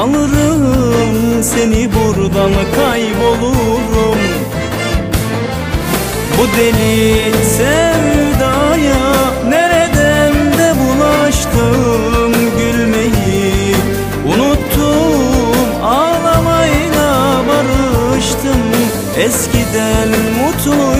Alırım seni buradan kaybolurum. Bu deli sevdaya nereden de bulaştım Gülmeyi. Unuttum ağlamayla barıştım. Eskiden mutluydum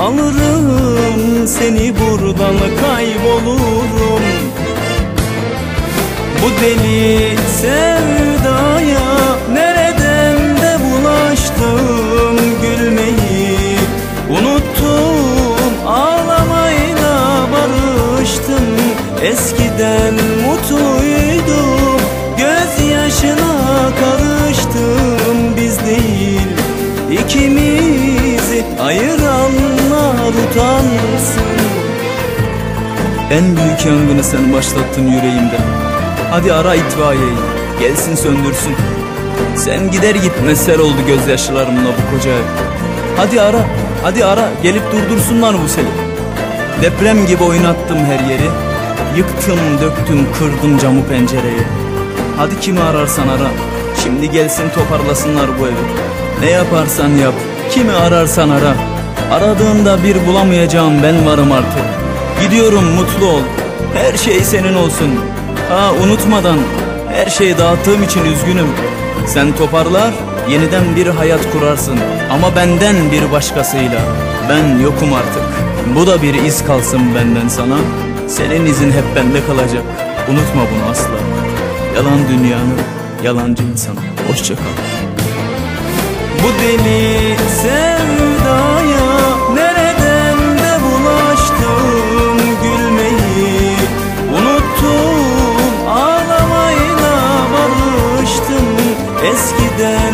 Alırım seni buradan kaybolurum. Bu deli sevdaya nereden de bulaştım Gülmeyi. Unuttum ağlamayla barıştım. Eskiden mutluydum gözyaşına karıştım. Biz değil ikimizi ayıranlar utansın. En büyük yangını sen başlattın yüreğimde. Hadi ara itfaiyeyi gelsin söndürsün. Sen gider gitmez sel oldu gözyaşlarımla bu koca ev. Hadi ara hadi ara gelip durdursunlar bu seli. Deprem gibi oynattım her yeri. Yıktım döktüm kırdım camı pencereyi. Hadi kimi ararsan ara Şimdi gelsin toparlasınlar bu evi. Ne yaparsan yap Kimi ararsan ara Aradığında bir bulamayacağım ben varım artık. Gidiyorum mutlu ol. Her şey senin olsun. Ha unutmadan Her şeyi dağıttığım için üzgünüm. Sen toparlar Yeniden bir hayat kurarsın. Ama benden bir başkasıyla. Ben yokum artık. Bu da bir iz kalsın benden sana. Senin izin hep bende kalacak. Unutma bunu asla. Yalan dünyanın Yalancı insan Hoşça kal. Bu deli sevdaya the